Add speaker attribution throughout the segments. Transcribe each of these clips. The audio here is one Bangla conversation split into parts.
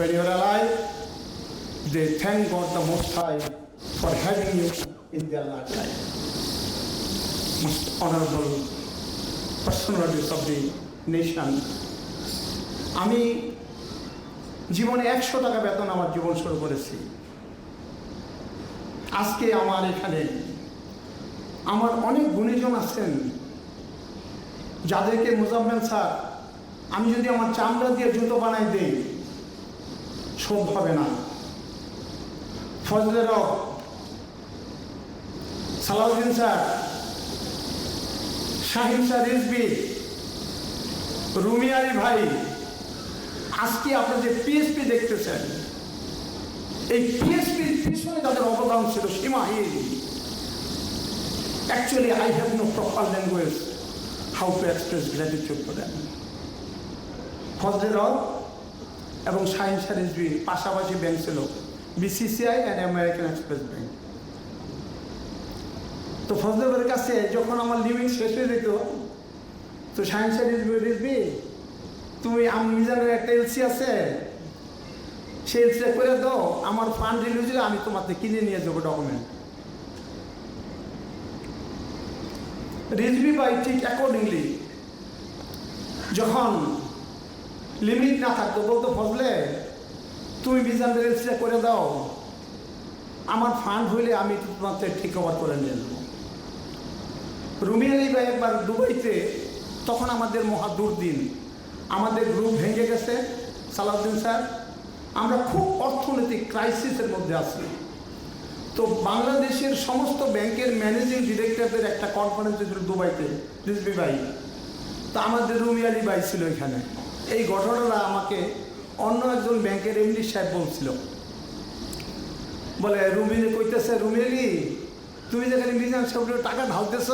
Speaker 1: when you're alive, they thank God the Most High for having you in their lifetime. Most honorable personalities of the nation. আমি জীবনে একশো টাকা বেতন আমার জীবন শুরু করেছি আজকে আমার এখানে আমার অনেক গুণীজন আছেন যাদেরকে মোজাম্মেল স্যার আমি যদি আমার চামড়া দিয়ে জুতো বানাই দেই শোভ হবে না। ফজলের সালাউদ্দিন স্যার, শাহিন স্যার রিজবি রুমি আলী ভাই, আজকে আপনার যে পিএসপি দেখতেছেন। এই পিএসপির পিছনে তাদের অবদান ছিল, সীমাহীন actually I have no proper language how to express gratitude to them ফজলের এবং শাহিন সারিজবি পাশাপাশি ব্যাংক ছিল, BCCI and American Express bank তো ফজলের কাছে যখন আমার লিমিট শেষ হয়ে যেত, তো শাহিন সারিজবি রিজবি তুমি আমি মিজানের একটা এলসি আছে, সেই এলসিটা করে দাও, আমার ফান্ড রিলিজ হলে আমি তোমাকে কিনে নিয়ে যাব ডকুমেন্ট রিজবি বাই ঠিক অ্যাকর্ডিংলি যখন লিমিট না থাকতো বলতো ফজলে তুমি বিজান রেজিস্টার করে দাও। আমার ফান্ড হইলে আমি তোমাকে ঠিক ওভার করে নিয়ে নেব। রুমি আলী ভাই একবার দুবাইতে, তখন আমাদের মহা দুর্দিন। আমাদের গ্রুপ ভেঙে গেছে, সালাউদ্দিন স্যার। আমরা খুব অর্থনৈতিক ক্রাইসিসের মধ্যে আছি। তো বাংলাদেশের সমস্ত ব্যাংকের ম্যানেজিং ডিরেক্টরদের একটা কনফারেন্স ছিল দুবাইতে রিজবি ভাই। তা আমাদের রুমি আলী ভাই ছিল এখানে। এই ঘটনাটা আমাকে অন্য একজন ব্যাংকের এমডি সাহেব বলছিল। বলে রুমি কইতেছে রুমি আলী তুমি যেখানে মিজান সাহেবের টাকা ঢালতেছ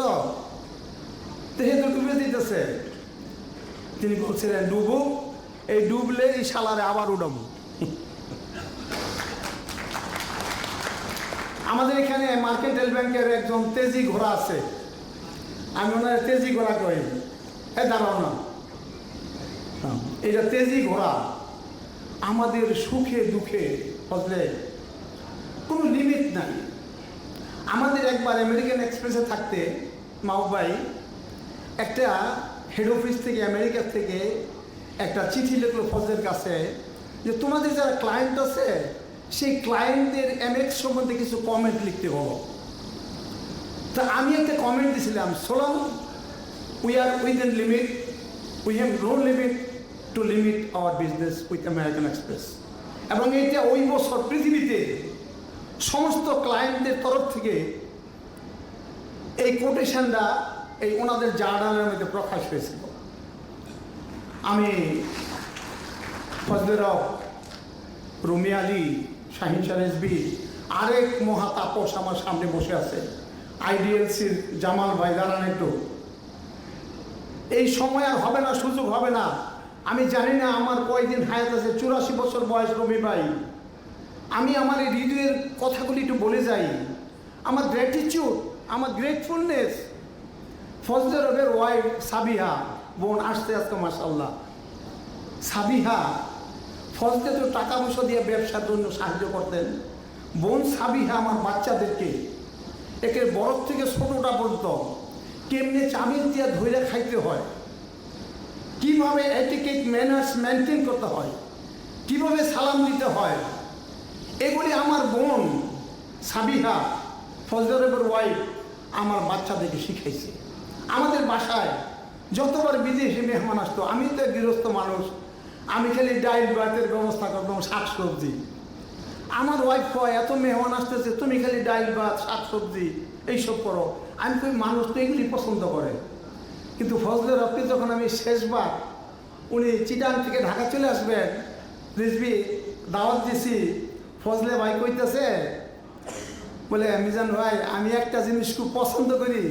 Speaker 1: তেহে তো ডুবে দিতেছে। তিনি বলছিলেন ডুবু এই ডুবলে এই শালারে আবার উঠাবো আমাদের এখানে মার্কেন্টাইল ব্যাংকের একজন তেজি ঘোড়া আছে। আমি ওনার তেজি ঘোড়া কই? এ দাঁড়াও না। হ্যাঁ, এটা তেজি ঘোড়া। আমাদের সুখে দুঃখে বুঝলে কোনো লিমিট নাই। আমাদের একবার আমেরিকান এক্সপ্রেসে থাকতে মাউবাই একটা হেড অফিস থেকে আমেরিকা থেকে একটা চিঠি লিখলো ফজলের কাছে যে, তোমাদের যারা ক্লায়েন্ট আছে, সেই ক্লায়েন্টদের এমএক্স সম্বন্ধে কিছু কমেন্ট লিখতে হলো তা আমি একটা কমেন্ট দিয়েছিলাম so long we are within limit we have no limit to limit our business with American Express এবং এটা ওই বছর পৃথিবীতে সমস্ত ক্লায়েন্টদের তরফ থেকে এই কোটেশনটা এই ওনাদের জার্নালের মধ্যে প্রকাশ হয়েছিল। আমি ফজলের রুমি আলী, শাহিন সারেজবি আরেক মহা তাপস আমার সামনে বসে আছে, আইডিএলসির জামাল ভাই, দাঁড়ান একটু। এই সময় আর হবে না, সুযোগ হবে না। আমি জানি না আমার কয়দিন হায়াত আছে, চুরাশি বছর বয়স রবি ভাই। আমি আমার এই হৃদয়ের কথাগুলি একটু বলে যাই। আমার গ্র্যাটিচিউড আমার গ্রেটফুলনেস ফজলে রবের ওয়াইফ সাবিহা, বোন আসতে আসতে মাসাল্লাহ সাবিহা, ফজলে তো টাকা পয়সা দিয়ে ব্যবসার জন্য সাহায্য করতেন। বোন সাবিহা আমার বাচ্চাদেরকে একে বরফ থেকে ছোটোটা পর্যন্ত কেমনে চামিল দিয়ে ধরে খাইতে হয়। কীভাবে এটিকেট ম্যানার্স মেনটেন করতে হয়? কীভাবে সালাম দিতে হয়? এগুলি আমার বোন সাবিহা ফজলের ওয়াইফ আমার বাচ্চাদেরকে শিখাইছে। আমাদের বাসায় যতবার বিদেশি মেহমান আসতো, আমি তো গৃহস্থ মানুষ, আমি খালি ডাইল ভাতের ব্যবস্থা করতাম শাক সবজি আমার ওয়াইফ কয়, এত মেহমান আসতেছে, তুমি খালি ডাইল ভাত শাক সবজি এইসব করো। আমি কই, মানুষ তো এগুলি পছন্দ করে। কিন্তু ফজলের রফি যখন আমি শেষবার উনি চিটান থেকে ঢাকা চলে আসবেন রিজবি দাওয়াত দিছি। ফজলে ভাই কইতেছে, বলে, মিজান ভাই, আমি একটা জিনিস খুব পছন্দ করি,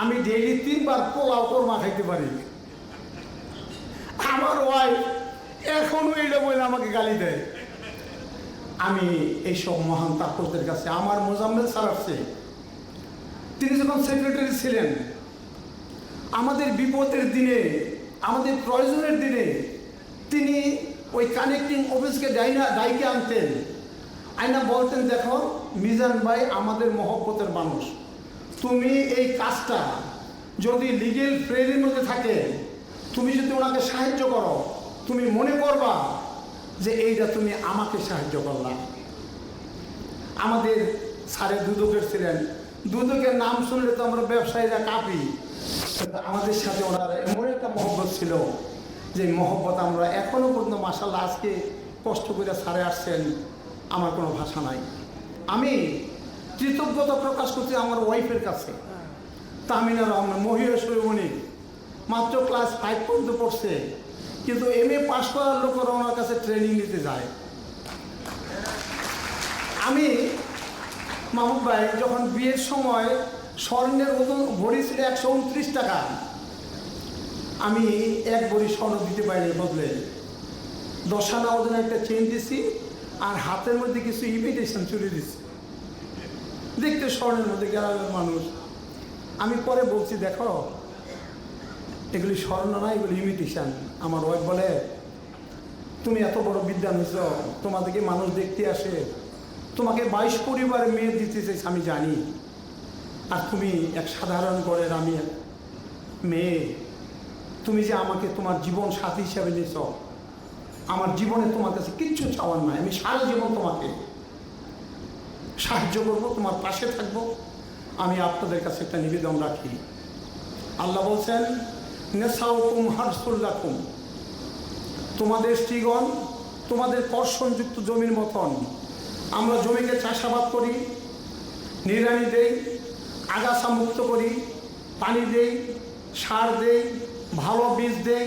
Speaker 1: আমি ডেইলি তিনবার পোলাও কোরমা খাইতে পারি। আমার ওয়াইফ এখনও এটা বলে আমাকে গালি দেয়। আমি এইসব মহান তাপসদের কাছে আমার মোজাম্মেল স্যার আসছে তিনি যখন সেক্রেটারি ছিলেন আমাদের বিপদের দিনে, আমাদের প্রয়োজনের দিনে তিনি ওই কানেক্টিং অফিসকে ডাইনা, ডাইকে আনতেন। আইনা বলতেন, দেখো, মিজান ভাই আমাদের মহব্বতের মানুষ। তুমি এই কাজটা যদি লিগেল ফ্রেজের মধ্যে থাকে, তুমি যদি ওনাকে সাহায্য করো, তুমি মনে করবা যে এইটা তুমি আমাকে সাহায্য করলা। আমাদের সারে দুদকের ছিলেন। দুদকের নাম শুনলে তো আমরা ব্যবসায়ীরা কাঁপি। আমাদের সাথে ওনার এমন একটা মহব্বত ছিল যে মহব্বত আমরা এখনও পর্যন্ত মাসাল্লাহ আজকে কষ্ট করে সারে আসছেন, আমার কোনো ভাষা নাই। আমি কৃতজ্ঞতা প্রকাশ করছি আমার ওয়াইফের কাছে। তামিনা রহমান মহিষী উনি মাত্র ক্লাস ফাইভ পর্যন্ত পড়ছে, কিন্তু এম এ পাশ করার লোকেরা ওনার কাছে ট্রেনিং নিতে যায়। আমি মাহমুদ ভাই, যখন বিয়ের সময় স্বর্ণের ওজন ভরি ছিল একশো উনত্রিশ টাকা। আমি এক ভরি স্বর্ণ দিতে পারিনি, বদলে দশানা ওজন একটা চেন দিছি, আর হাতের মধ্যে কিছু ইমিটেশন চুরি দিছি। দেখতে স্বর্ণের মধ্যে গ্রামের মানুষ। আমি পরে বলছি, দেখো, এগুলি স্বর্ণ না, এগুলি ইমিটেশন আমার ওয়াইফ বলে, তুমি এত বড় বিদ্যান হয়েছ, তোমাদেরকে মানুষ দেখতে আসে। তোমাকে বাইশ পরিবারের মেয়ে দিতে চাইছে, আমি জানি। আর তুমি এক সাধারণ ঘরের আমি মেয়ে। তুমি যে আমাকে তোমার জীবন সাথী হিসাবে নিয়েছ, আমার জীবনে তোমার কাছে কিচ্ছু চাওয়ার নাই। আমি সারা জীবন তোমাকে সাহায্য করব, তোমার পাশে থাকব। আমি আপনাদের কাছে একটা নিবেদন রাখি। আল্লাহ বলছেন নেশাউকুম হারসুল্লাকুম। তোমাদের স্ত্রীগণ, তোমাদের কর্ষণযুক্ত জমির মতন। আমরা জমিকে চাষাবাদ করি, নিড়ানি দেই আগাছা মুক্ত করি, পানি দেই, সার দেই, ভালো বীজ দেই,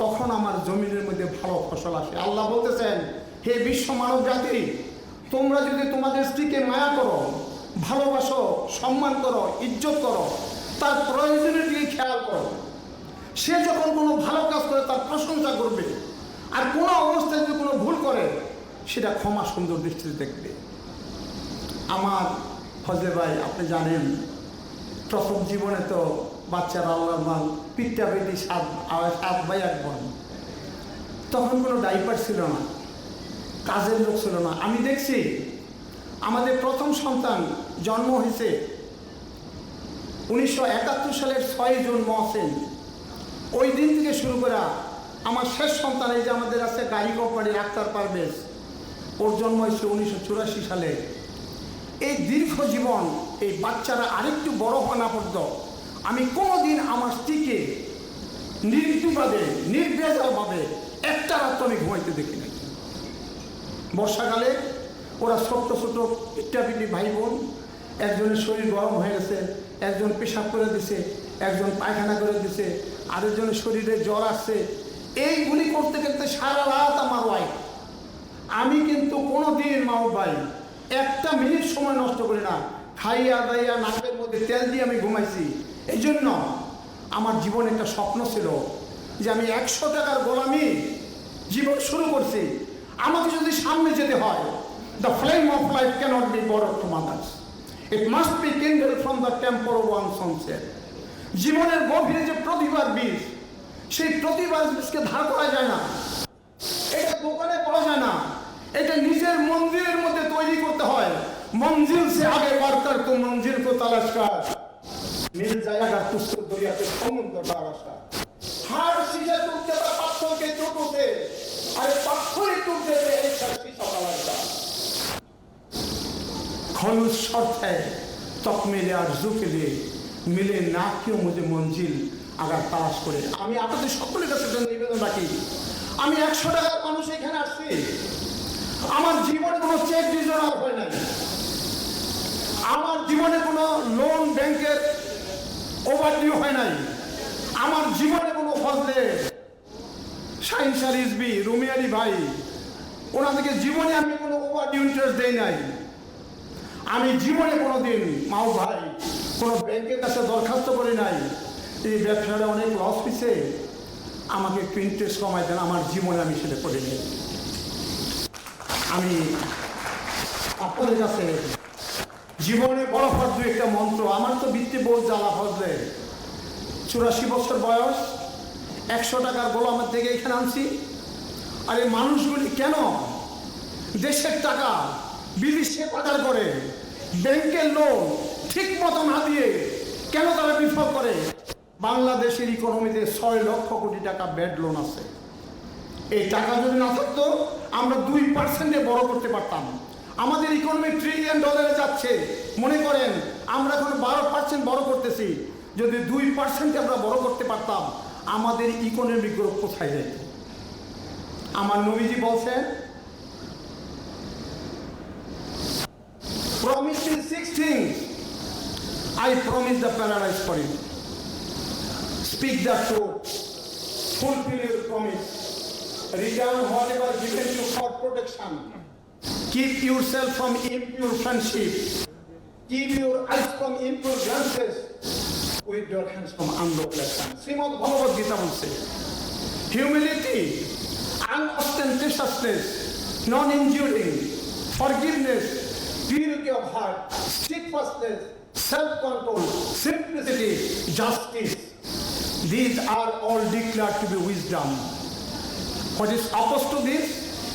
Speaker 1: তখন আমার জমিনের মধ্যে ভালো ফসল আসে। আল্লাহ বলতেছেন, হে বিশ্ব মানব জাতি, তোমরা যদি তোমাদের স্ত্রীকে মায়া করো, ভালোবাসো, সম্মান করো, ইজ্জত করো, তার প্রয়োজনের দিকে খেয়াল করো। সে যখন কোনো ভালো কাজ করে, তার প্রশংসা করবে। আর কোনো অবস্থায় যদি কোনো ভুল করে, সেটা ক্ষমা সুন্দর দৃষ্টিতে দেখবে। আমার ফজলে ভাই, আপনি জানেন, প্রথম জীবনে তো বাচ্চারা আল্লাহ মাল, পিঠটা পেটি সাত সাত ভাই, এক বোন। তখন কোনো ডাইপার ছিল না, কাজের লোক ছিল না। আমি দেখছি, আমাদের প্রথম সন্তান জন্ম হয়েছে উনিশশো একাত্তর সালের ছয় জুন মহসেন ওই দিন থেকে শুরু করা আমার শেষ সন্তান এই যে আমাদের আছে, গাড়ি কোম্পানির আক্তার পারভেজ। ওর জন্ম হয়েছে উনিশশো চুরাশি সালে। এই দীর্ঘ জীবন এই বাচ্চারা আরেকটু বড় হওয়া না আমি কোনোদিন আমার স্ত্রীকে নির্বিবাদে নির্বেজাভাবে একটা রাত্র আমি ঘুমাইতে দেখি নাই। বর্ষাকালে ওরা ছোট্ট ছোট পিটাপিটি ভাই বোন একজনের শরীর গরম হয়ে গেছে, একজন পেশাব করে দিছে, একজন পায়খানা করে দিছে, আরেকজনের শরীরে জ্বর আসছে। এইগুলি করতে করতে সারা রাত আমার ওয়াইফ আমি কিন্তু কোনো দিন মাও একটা মিনিট সময় নষ্ট করি না। খাইয়া দাইয়া নাকের মধ্যে তেল দিয়ে আমি ঘুমাইছি। এই জন্য আমার জীবনে একটা স্বপ্ন ছিল যে আমি একশো টাকার গোলামি জীবন শুরু করছি। আমাকে যদি সামনে যেতে হয় the flame of life cannot be borrowed to mothers it must be kindled from the temple one sunset জীবনের গভীরে যে প্রতিভার বীজ, সেই প্রতিভার বীজকে ধার করা যায় না এটা দোকানে পাওয়া যায় না এটা নিজের মন্দিরের মধ্যে তৈরি করতে হয়। মঞ্জিল সে আগে ওয়ার্কার তো মঞ্জিল কো তালাশ কর। মিল জায়গা পুস্তক দরিয়াতে সমুদ্র তারাসা হার সিজা বা পাথরকে টুকুতে আরে পাথরে টুকতে এই আগার তালাশ করে। আমি আপনাদের সকলের কাছে নিবেদন রাখি। আমি একশো টাকার মানুষ এখানে আসছি। আমার জীবনে কোনো চেক ডিজনার হয় নাই। আমার জীবনে কোনো লোন ব্যাংকের ওভারডিউ হয় নাই। আমার জীবনে কোনো ফজলে শাহিন শাহ রিজবি রুমি আলী ভাই, ওনাদেরকে জীবনে আমি কোনো ওভারডিউ ইন্টারেস্ট দেই নাই। আমি জীবনে কোনো দিন মাও ভাই কোনো ব্যাংকের কাছে দরখাস্ত করি নাই। এই ব্যবসাটা অনেক লস হয়েছে আমাকে একটু ইন্টারেস্ট কমাই দেন, আমার জীবনে আমি সেটা করিনি। আমি আপনাদের কাছে জীবনে বড় ফজলে একটা মন্ত্র। আমার তো বৃত্তি বহু জ্বালা ফজলে। চুরাশি বছর বয়স, একশো টাকার আমার থেকে এখানে আনছি। আর এই মানুষগুলি কেন দেশের টাকা, বিদেশে পাচার করে ব্যাংকের লোন ঠিক মতো না দিয়ে কেন তারা বিফল করে? বাংলাদেশের ইকোনমিতে ছয় লক্ষ কোটি টাকা ব্যাড লোন আছে। এই টাকা যদি না থাকতো আমরা দুই পার্সেন্টে বড় করতে পারতাম। আমাদের ইকোনমি ট্রিলিয়ন ডলারে যাচ্ছে। মনে করেন, আমরা এখন বারো পার্সেন্ট বড় করতেছি। যদি দুই পার্সেন্টে আমরা বড় করতে পারতাম, আমাদের ইকোনমিক গ্রোথ কোথায় যেত? আমার নবীজি বলছেন me six things. I promise the paradise for you. Speak the truth. Fulfill your promise. Return whatever given you for protection keep yourself from impure friendship keep your eyes from impure glances with your hands from unlawful action Shrimad Bhagavad Gita বলছে humility unostentatiousness non-injuring forgiveness purity of heart steadfastness self-control simplicity justice these are all declared to be wisdom what is oppose to this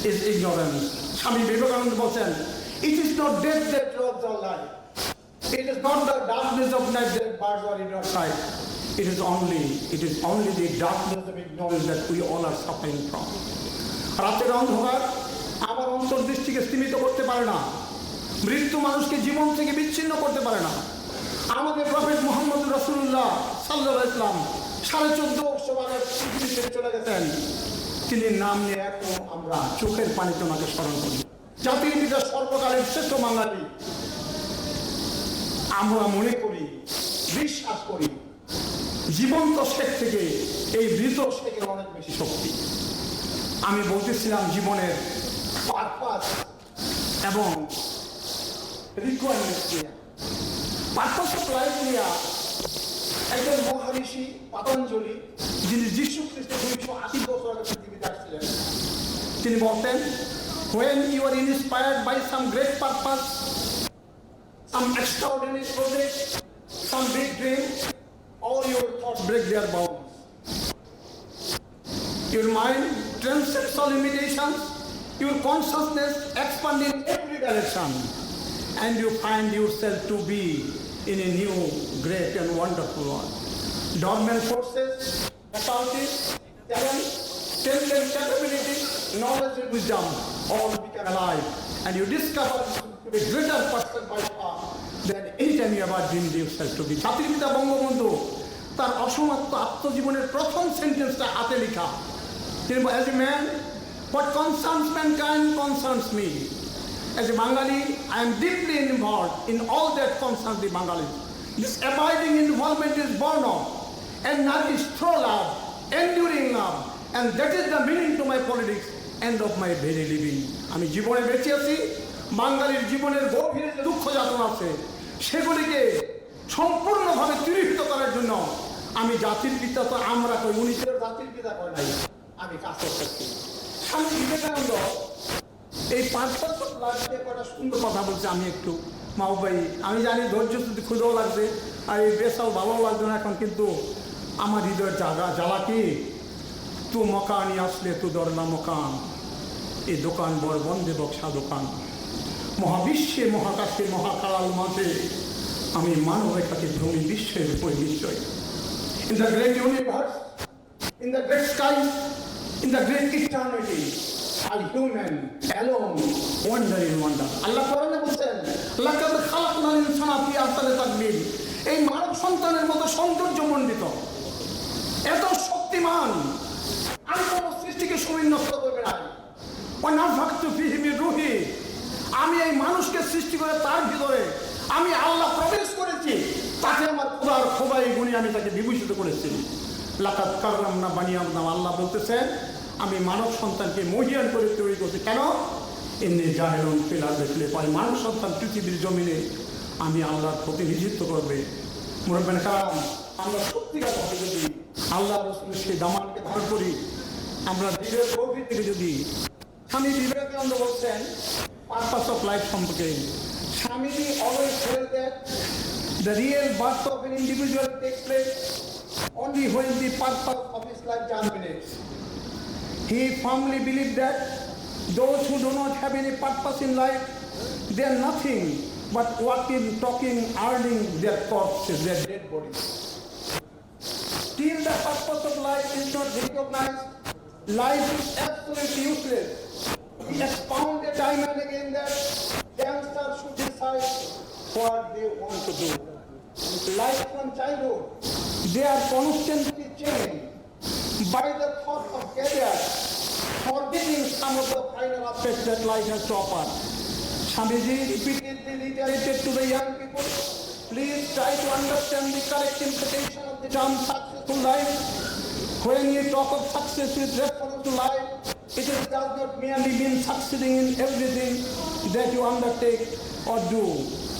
Speaker 1: is ignorance Swami Vivekananda বলছেন it is not death that drops on life it is not the darkness of life that bars on inside it is only it is only the darkness of ignorance that we all are suffering from রাতের অন্ধকার আমার অন্তর্দৃষ্টিকে সীমিত করতে পারে না। মৃত্যু মানুষকে জীবন থেকে বিচ্ছিন্ন করতে পারে না। আমাদের প্রফেট মোহাম্মদ রসুল্লাহ সাল্লাহ ইসলাম সাড়ে চোদ্দ বর্ষ মানের চলে গেছেন। তিনি নাম নিয়ে এখনও আমরা চোখের পানিতে ওনাকে স্মরণ করি। জাতির পিতা সর্বকালের শ্রেষ্ঠ বাঙালি। আমরা মনে করি, বিশ্বাস করি, জীবন্ত শেখ থেকে এই মৃত শেখের অনেক বেশি শক্তি। আমি বলতেছিলাম জীবনের পারপাস এবং রিকোয়ারমেন্ট নিয়ে পারপাস অফ লাইফ নিয়ে একজন মহারিষি পাতঞ্জলি যিনি যীশু খ্রিস্টের দুইশো আশি বছর আগে পৃথিবীতে আসছিলেন তিনি বলতেন when you are inspired by some great purpose some extraordinary project some big dream all your thoughts break their bounds Your mind transcends all limitations. Your consciousness expands in every direction. And you find yourself to be in a new, great and wonderful world. Dormant forces, faculties, talent, strength and capability, knowledge and wisdom all become alive. And you discover to be greater person by far than any time you ever dreamed yourself to be. জাতির পিতা বঙ্গবন্ধু তার অসমাপ্ত আত্মজীবনের প্রথম সেন্টেন্সটা হাতে লেখা তিনি as a man what concerns mankind concerns me as a Bengali I am deeply involved in all that concerns the Bengali this abiding involvement is born of and nourished through love enduring love and that is the meaning to my politics and of my very living আমি জীবনে বেঁচে আছি বাঙালির জীবনের গভীরে দুঃখ যাতনা আছে সেগুলিকে সম্পূর্ণভাবে তিরোহিত করার জন্য আমি জাতির পিতা তো আমরা কই উনি জাতির পিতা কয় নাই আমি কাজ করতেছি স্বামী বিবেকানন্দ এই পাঁচ বছর লাগবে কটা সুন্দর কথা বলছে আমি একটু মাও ভাই আমি জানি ধৈর্য যদি ক্ষুদাও লাগবে আর এই বেশাও ভালো লাগবে না এখন কিন্তু আমার হৃদয়ের জাগা জ্বালা কি? তু মকানি আসলে তু দরলা মকান। এই দোকান বর বন্ধে বক্সা দোকান। মহাবিশ্বে মহাকাশে মহাকাল মাঝে আমি মানব রেখাকে ভ্রমি বিশ্বের উপরে নিশ্চয়। In the great universe, in the great sky, in the great eternity, human alone wonder in wonder. আল্লাহ কোরআনে বলছেন, লাকাদ খালাকনাল ইনসানা ফি আহসানি তাকবীর। এই মানব সন্তানের মতো সৌন্দর্য মণ্ডিত এত শক্তিমান আমি কোন সৃষ্টিকে সুবিন্যস্ত করবে না। অনাভক্ত ফিহিমি রুহি। আমি এই মানুষকে সৃষ্টি করে তার ভিতরে আমি আল্লাহ প্রবেশ করেছি। তাকে আমার খোদার খোদাই গুণে আমি তাকে বিভূষিত করেছি। লাকাত কারলাম না বানিয়াম নাম আল্লাহ বলতেছেন আমি মানব সন্তানকে মহিয়ান করে তৈরি করছি কেন? এমনি জাহেরন পেলার দেখলে পাই মানব সন্তান পৃথিবীর জমিনে। আমি আল্লাহর প্রতিনিধিত্ব করবে। মুরব্বেন কারণ আমরা সত্যিকার ভাবে যদি আল্লাহ রসুলের সেই দামানকে ধারণ করি, আমরা দিনের গভীর থেকে যদি স্বামী বিবেকানন্দ বলছেন পারপাস অফ লাইফ সম্পর্কে Swamiji always fell that the real birth of an individual take place only when the purpose of his life germinates. He firmly believed that those who do not have any purpose in life, they are nothing but working, talking, earning their corpses, their dead bodies. Till the purpose of life is not recognized, life is absolutely useless. He expounded time and again that youngsters should decide what they want to do. Life from childhood, they are constantly chained by the thought of career, forgetting some of the final aspects that life has to offer. Swamiji repeatedly reiterated to the young people, please try to understand the correct implication of the term successful life. When you talk of success with reference to life, it does not merely mean succeeding in everything that you undertake or do.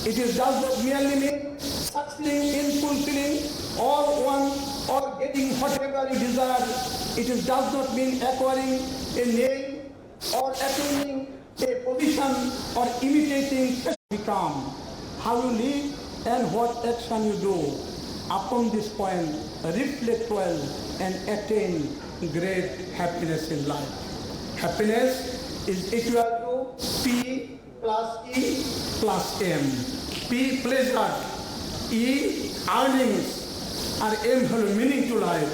Speaker 1: It is does not merely mean succeeding in fulfilling all one or getting whatever you desire. It is does not mean acquiring a name or attaining a position or imitating become how you live and what action you do. Upon this point, reflect well and attain great happiness in life. Happiness is equal to P plus E plus M. P pleasure, E earnings, and M হলো meaning to life.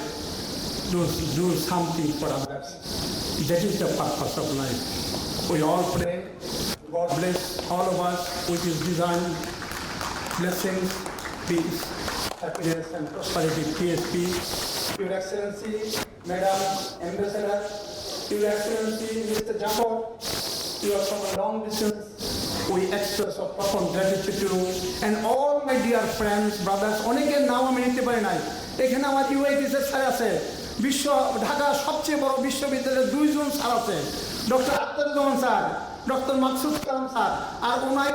Speaker 1: Do, do something for others. That is the purpose of life. We all pray. God bless all of us with His divine blessings, peace, happiness, and prosperity. PSP. Your Excellency, Madam Ambassador, Your Excellency, Mr. Jambo, you are from a long distance. Gratitude to you. And all my dear friends, brothers. অনেকের নাম আমি নিতে পারি নাই। এখানে আমার ইউআইটিসের স্যার আছে। বিশ্ব ঢাকার সবচেয়ে বড় বিশ্ববিদ্যালয়ের দুইজন স্যার আছে। Doctor Akhtaruzzaman sir doctor Maksud Kalam sir আর ওনার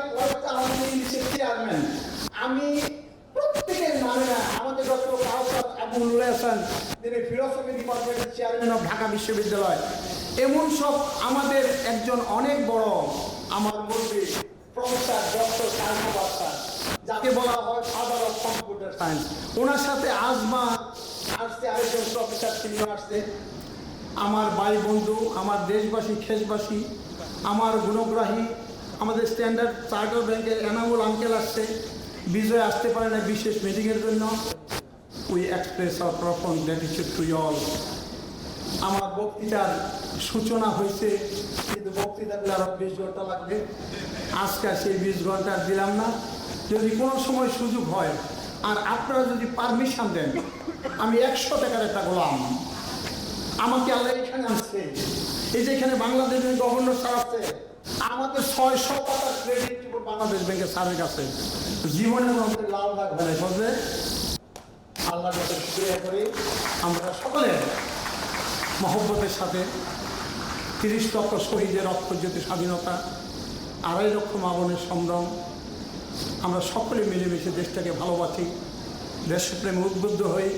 Speaker 1: চেয়ারম্যান আমি প্রত্যেকের নামে আমাদের ডক্টর আবুল হাসান তিনি ফিলোসফি ডিপার্টমেন্টের চেয়ারম্যান অফ ঢাকা বিশ্ববিদ্যালয়। এমন সব আমাদের একজন অনেক বড় আমার মধ্যে প্রফেসর ডক্টর স্যার যাকে বলা হয় ফাদার অফ কম্পিউটার সায়েন্স ওনার সাথে আজমা আসছে আরেকজন প্রফেসর তিনিও আসছে আমার ভাই বন্ধু, আমার দেশবাসী খেসবাসী আমার গুণগ্রাহী, আমাদের স্ট্যান্ডার্ড চার্টার ব্যাংকের এনামুল আঙ্কেল আসছে। বিজয় আসতে পারে না বিশেষ মিটিংয়ের জন্য। We express our profound gratitude to all বক্তৃতার সূচনা হয়েছে। কিন্তু বক্তৃতা দিলে আরও বিশ ঘণ্টা লাগবে। আজকে সেই বিশ ঘণ্টা দিলাম না। যদি কোনো সময় সুযোগ হয়, আর আপনারা যদি পারমিশন দেন, আমি একশো টাকার একটা গোলাম। আমাকে আল্লাহ এখানে আসছে এই যে এখানে বাংলাদেশের গভর্নর স্যার আছে আমাদের ছয়শো টাকার ক্রেডিট বাংলাদেশ ব্যাংকের স্যারের কাছে। জীবনের মধ্যে লাল দাগ হলে বুঝলে আল্লাহ শুক্রিয়া করি। আমরা সকলে মহব্বতের সাথে তিরিশ লক্ষ শহীদের রক্তজ্যোতি স্বাধীনতা, আড়াই লক্ষ মাবনের সংগ্রাম আমরা সকলে মিলেমিশে দেশটাকে ভালোবাসি, দেশপ্রেমে উদ্বুদ্ধ হয়ে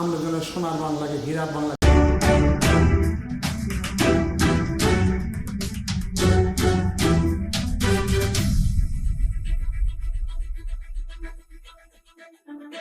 Speaker 1: আমরা যেন সোনার বাংলাকে হীরা বাংলা